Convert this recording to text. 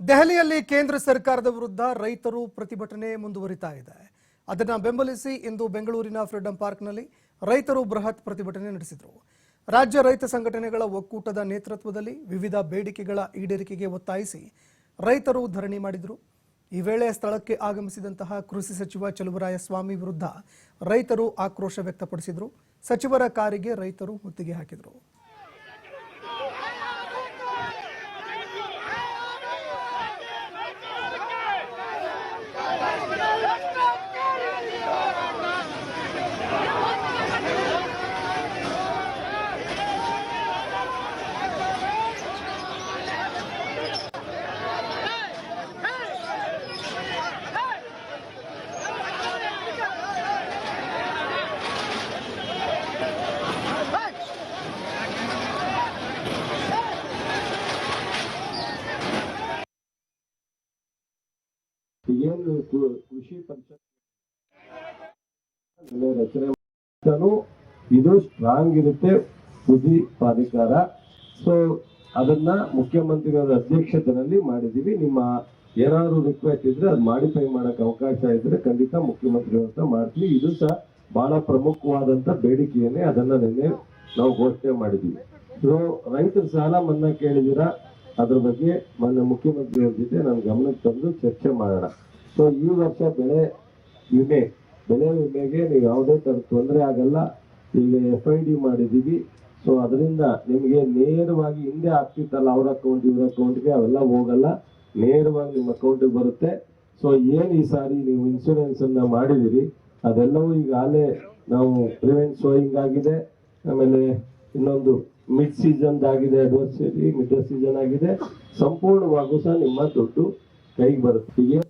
ದೆಹಲಿಯಲ್ಲಿ ಕೇಂದ್ರ ಸರ್ಕಾರದ ವಿರುದ್ಧ ರೈತರು ಪ್ರತಿಭಟನೆ ಮುಂದುವರಿತಾ ಇದೆ. ಅದನ್ನು ಬೆಂಬಲಿಸಿ ಇಂದು ಬೆಂಗಳೂರಿನ ಫ್ರೀಡಂ ಪಾರ್ಕ್ನಲ್ಲಿ ರೈತರು ಬೃಹತ್ ಪ್ರತಿಭಟನೆ ನಡೆಸಿದರು. ರಾಜ್ಯ ರೈತ ಸಂಘಟನೆಗಳ ಒಕ್ಕೂಟದ ನೇತೃತ್ವದಲ್ಲಿ ವಿವಿಧ ಬೇಡಿಕೆಗಳ ಈಡೇರಿಕೆಗೆ ಒತ್ತಾಯಿಸಿ ರೈತರು ಧರಣಿ ಮಾಡಿದರು. ಈ ವೇಳೆ ಸ್ಥಳಕ್ಕೆ ಆಗಮಿಸಿದಂತಹ ಕೃಷಿ ಸಚಿವ ಚಲುವರಾಯಸ್ವಾಮಿ ವಿರುದ್ಧ ರೈತರು ಆಕ್ರೋಶ ವ್ಯಕ್ತಪಡಿಸಿದರು. ಸಚಿವರ ಕಾರಿಗೆ ರೈತರು ಮುತ್ತಿಗೆ ಹಾಕಿದರು. ಕು- ಕೃಷಿ ಪರಿಷತ್ ರಚನೆ. ಇದು ಸ್ಟ್ರಾಂಗ್ ಇರುತ್ತೆ, ಬುದ್ಧಿ ಪ್ರಾಧಿಕಾರ. ಸೊ ಅದನ್ನ ಮುಖ್ಯಮಂತ್ರಿಗಳ ಅಧ್ಯಕ್ಷತೆಯಲ್ಲಿ ಮಾಡಿದೀವಿ ನಿಮ್ಮ ಏನಾದ್ರು ರಿಕ್ವೆಸ್ಟ್ ಇದ್ರೆ ಅದು ಮಾಡಿಫೈ ಮಾಡಕ್ ಅವಕಾಶ ಇದ್ರೆ ಖಂಡಿತ ಮುಖ್ಯಮಂತ್ರಿಗಳ ಹತ್ರ ಮಾಡ್ತೀವಿ. ಇದು ಸಹ ಬಹಳ ಪ್ರಮುಖವಾದಂತ ಬೇಡಿಕೆಯನ್ನೇ ಅದನ್ನ ನಿನ್ನೆ ನಾವು ಘೋಷಣೆ ಮಾಡಿದೀವಿ ಸೊ ರೈತರ ಸಾಲ ಮನ್ನಾ ಕೇಳಿದಿರಾ ಅದ್ರ ಬಗ್ಗೆ ಮೊನ್ನೆ ಮುಖ್ಯಮಂತ್ರಿಗಳ ಜೊತೆ ನಾನು ಗಮನಕ್ಕೆ ತಂದು ಚರ್ಚೆ ಮಾಡೋಣ. ಸೊ ಈ ವರ್ಷ ಬೆಳೆ ವಿಮೆ. ಬೆಳೆ ವಿಮೆಗೆ ನೀವು ಯಾವುದೇ ತರ ತೊಂದರೆ ಆಗಲ್ಲ. ಈಗ ಎಫ್ ಐ ಡಿ ಮಾಡಿದೀವಿ ಸೊ ಅದರಿಂದ ನಿಮಗೆ ನೇರವಾಗಿ ಹಿಂದೆ ಆಗ್ತಿತ್ತಲ್ಲ ಅವ್ರ ಅಕೌಂಟ್ ಇವ್ರ ಅಕೌಂಟ್ಗೆ ಅವೆಲ್ಲ ಹೋಗಲ್ಲ. ನೇರವಾಗಿ ನಿಮ್ಮ ಅಕೌಂಟಿಗೆ ಬರುತ್ತೆ. ಸೊ ಏನು ಈ ಸಾರಿ ನೀವು ಇನ್ಸೂರೆನ್ಸ್ ಅನ್ನ ಮಾಡಿದಿರಿ ಅದೆಲ್ಲವೂ ಈಗಾಗಲೇ ನಾವು ಪ್ರಿವೆಂಟ್ ಸೋಯಿಂಗ್ ಆಗಿದೆ. ಆಮೇಲೆ ಇನ್ನೊಂದು ಮಿಡ್ ಸೀಸನ್ ಆಗಿದೆ ಅಡ್ವರ್ಸರಿ ಮಿಡ್ ಸೀಸನ್ ಆಗಿದೆ. ಸಂಪೂರ್ಣವಾಗೂ ಸಹ ನಿಮ್ಮ ದುಡ್ಡು ಕೈಗೆ ಬರುತ್ತೆ. ಈಗ